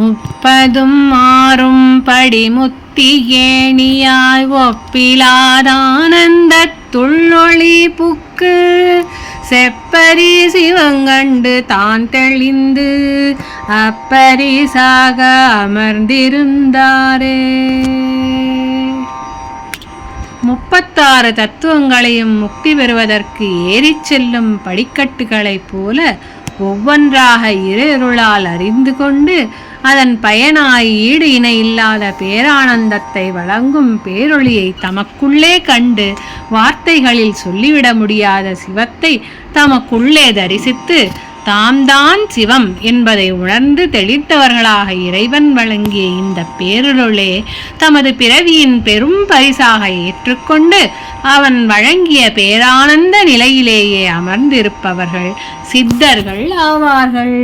முப்பதும் மாறும் படிமுத்தி ஏணியாய் ஒப்பிலாதானந்த துள்ளொளி புக்கு. செப்பரி சிவங்கண்டு தான் தெளிந்து அப்பரிசாக அமர்ந்திருந்தாரே. முப்பத்தாறு தத்துவங்களையும் முக்தி பெறுவதற்கு ஏறிச் செல்லும் படிக்கட்டுகளைப் போல ஒவ்வொன்றாக இருளால் அறிந்து கொண்டு அதன் பயனாய் ஈடு இணை இல்லாத பேரானந்தத்தை வழங்கும் பேரொளியை தமக்குள்ளே கண்டு வார்த்தைகளில் சொல்லிவிட முடியாத சிவத்தை தமக்குள்ளே தரிசித்து தாம்தான் சிவம் என்பதை உணர்ந்து தெளித்தவர்களாக இறைவன் வழங்கிய இந்த பேருளே தமது பிறவியின் பெரும் பரிசாக ஏற்றுக்கொண்டு அவன் வழங்கிய பேரானந்த நிலையிலேயே அமர்ந்திருப்பவர்கள் சித்தர்கள் ஆவார்கள்.